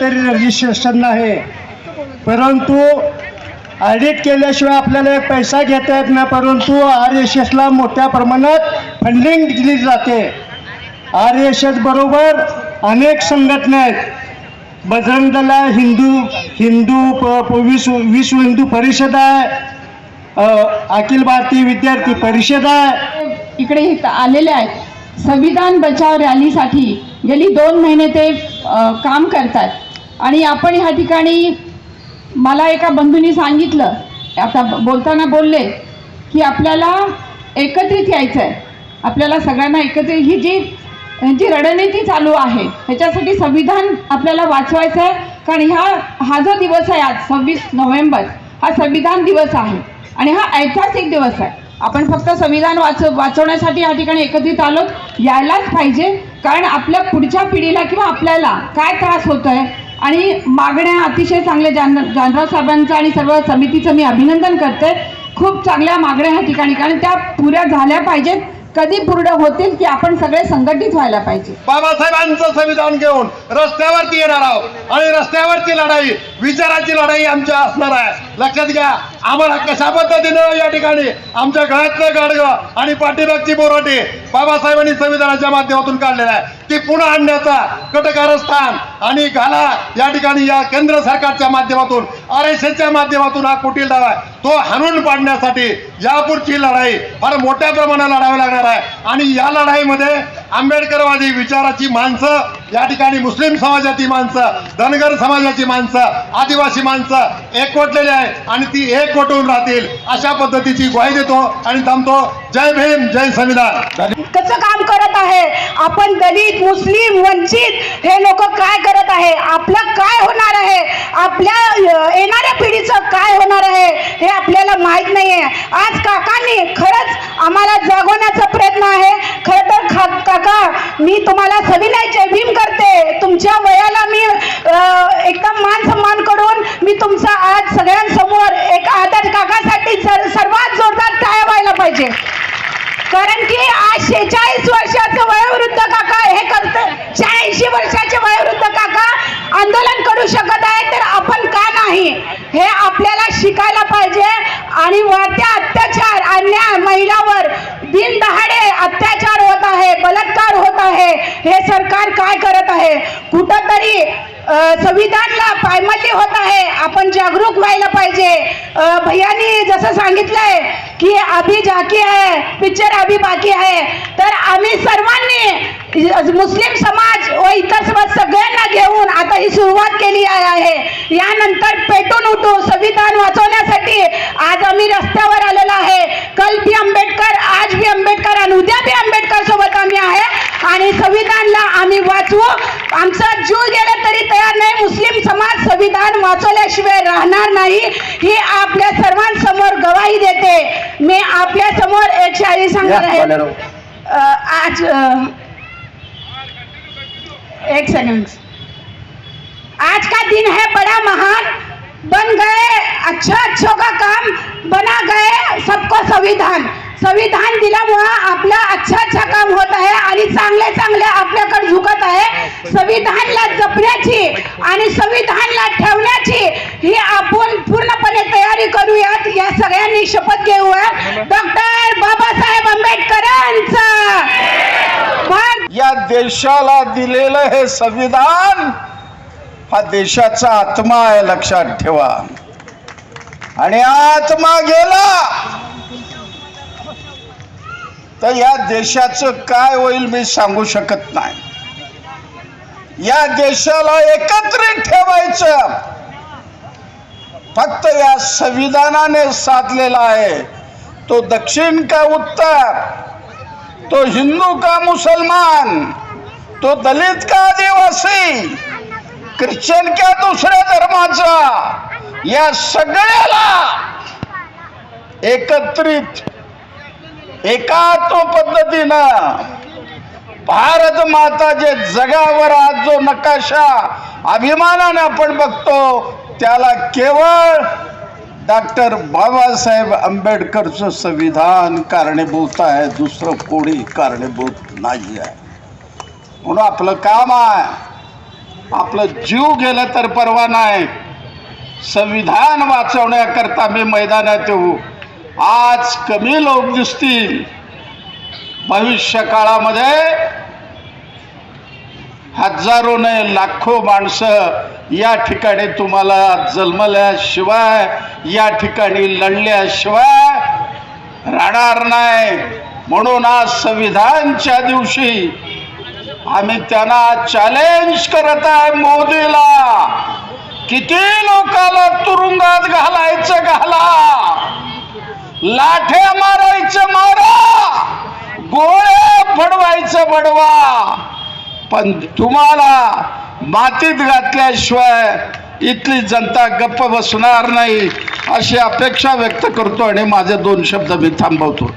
तरी रजिस्ट्रेशन नाही. परंतु ऑडिट केल्याशिवाय आपल्याला एक पैसा घेता येत नाही परंतु आर एस एसला मोठ्या प्रमाणात फंडिंग दिली जाते. आर एस एस बरोबर अनेक संघटना आहेत. बजरंग दला हिंदू हिंदू प- विश्व विश्व हिंदू परिषद आहे. अखिल भारतीय विद्यार्थी परिषद आहे. इकडे इथं आलेले आहेत. संविधान बचाव रॅलीसाठी गेली दोन महिने ते काम करतात. आणि आपण ह्या ठिकाणी मला एका बंधूंनी सांगितलं आता बोलताना बोलले की आपल्याला एकत्रित यायचं आहे आपल्याला सगळ्यांना एकत्रित ही जी जी रणनीती चालू आहे ह्याच्यासाठी संविधान आपल्याला वाचवायचं आहे कारण ह्या हा जो दिवस आहे आज सव्वीस नोव्हेंबर हा संविधान दिवस आहे. आणि हा ऐतिहासिक दिवस आहे. आपण फक्त संविधान वाच वाचवण्यासाठी या ठिकाणी एकत्रित आलो यायलाच पाहिजे. कारण आपल्या पुढच्या पिढीला किंवा आपल्याला काय त्रास होतो आहे आणि मागण्या अतिशय चांगल्या जान जानराव साहेबांचं आणि सर्व समितीचं मी अभिनंदन करते. खूप चांगल्या मागण्या ह्या ठिकाणी. कारण त्या पुऱ्या झाल्या पाहिजेत. कधी पूर्ण होतील की आपण सगळे संघटित व्हायला पाहिजे. बाबासाहेबांचं संविधान घेऊन रस्त्यावरती येणार आहोत. आणि रस्त्यावरची लढाई विचाराची लढाई आमच्या असणार आहे. लक्षात घ्या आम्हाला कशा पद्धतीनं या ठिकाणी आमच्या गळ्यातलं गाडगं आणि पाठीमागची बोराटी बाबासाहेबांनी संविधानाच्या माध्यमातून काढलेलं आहे. ती पुन्हा आणण्याचा कटकारस्थान आणि घाला या ठिकाणी या केंद्र सरकारच्या माध्यमातून आर एस एसच्या माध्यमातून हा कुटील डाव आहे. तो हाणून पाडण्यासाठी यापुढची लढाई फार मोठ्या प्रमाणात लढावी लागणार आहे. आणि या लढाईमध्ये आंबेडकरवादी विचाराची माणसं या ठिकाणी मुस्लिम समाजाची माणसं धनगर समाजाची माणसं आदिवासी माणसं एकवटलेली आहे आणि ती एकवटून राहतील अशा पद्धतीची ग्वाही देतो आणि थांबतो. जय भीम जय संविधान. कसं काम करत आहे? आपण दलित मुस्लिम वंचित हे लोक काय करत आहे? आपलं काय होणार आहे? आपल्या येणाऱ्या पिढीचं काय होणार आहे? हे आपल्याला माहीत नाही आहे आज काकांनी खरंच आम्हाला जागवण्याचा प्रयत्न आहे. खरं तर खा काका मी तुम्हाला सविनय जय वयाला मी एकदम मान सन्मान करून मी तुमचा आज सगळ्यांसमोर एक आदर काकासाठी सर सर्वात जोरदार टाळ्या व्हायला पाहिजे. कारण की आज शेचाळीस वर्षाचं वयोवृद्ध काका हे करत शहाऐंशी वर्षाचे वयोवृद्ध काका आंदोलन करू शकत आहे तर आपण का नाही? हे आपल्याला शिकायला पाहिजे. आणि वाढत्या अत्याचार अन्याय महिलावर दिनदहाडे अत्याचार होत आहे बलात्कार होत आहे. हे सरकार काय करत आहे? कुठंतरी संविधानला पायमल्ली होत आहे. आपण जागरूक व्हायला पाहिजे. भैयानी जसं सांगितलंय की अभी जाकी आहे पिक्चर अभी बाकी आहे. तर आम्ही सर्वांनी मुस्लिम समाज व इतर समाज सगळ्यांना घेऊन आता ही सुरुवात केली आहे. यानंतर पेटून उठू संविधान वाचवण्यासाठी आज आम्ही रस्त्यावर आलेलो आहे. कल आंबेडकर आज भी आंबेडकर आणि उद्या भी आंबेडकर सोबत आम्ही आहे आणि संविधानला आम्ही वाचवू आमचा जीव गेला तरी तयार नाही मुस्लिम समाज संविधान वाचवल्याशिवाय राहणार नाही. ही आपल्या सर्वांसमोर गवाही देते. मी आपल्यासमोर एक शायरी सांगणार आहे. आज एक सेकंड आज का दिन है बड़ा महान? बन गए अच्छा अच्छों का काम बना गए सबको संविधान. संविधान दिल्यामुळं आपलं अच्छा अच्छा काम होत आहे आणि चांगले चांगले आपल्याकडे संविधानला जपण्याची आणि संविधानला ठेवण्याची ही आपण पूर्णपणे तयारी करूयात. या सगळ्यांनी शपथ घेऊया. डॉक्टर बाबासाहेब आंबेडकरांचा. या देशाला दिलेलं हे संविधान हा देशाचा आत्मा आहे लक्षात ठेवा. आणि आत्मा गेला. तर या देशाचं काय होईल मी सांगू शकत नाही. या देशाला एकत्रित ठेवायचं. फक्त या संविधानाने साधलेला आहे. तो दक्षिण का उत्तर? तो हिंदू का मुसलमान? तो दलित का आदिवासी? ख्रिश्चन का दुसऱ्या धर्माचा? या सगळ्याला एकत्रित एका तो पद्धतीनं भारत माता जे जगावर आज जो नकाशा अभिमानाने आपण बघतो त्याला केवळ डॉक्टर बाबासाहेब आंबेडकरचं संविधान कारणीभूत आहे दुसरं कोणी कारणीभूत नाही आहे. म्हणून आपलं काम आहे आपलं जीव गेलं तर परवा नाही. संविधान वाचवण्याकरता मी मैदानात येऊ. आज कमी लोक दिसतील. भविष्य काळामध्ये हजारो ने लाखो माणसं या ठिकाणी तुम्हाला जन्मल्याशिवाय या ठिकाणी लढल्याशिवाय राहणार नाही. म्हणून आज संविधानच्या दिवशी आम्ही त्यांना चॅलेंज करत आहे मोदीला. किती लोकाला तुरुंगात घालायचं घाला. लाठ्या मारायचं मारा. गोळ्या फडवायचं बडवा पण तुम्हाला मातीत घातल्याशिवाय इथली जनता गप्प बसणार नाही अशी अपेक्षा व्यक्त करतो आणि माझे दोन शब्द मी थांबवतो.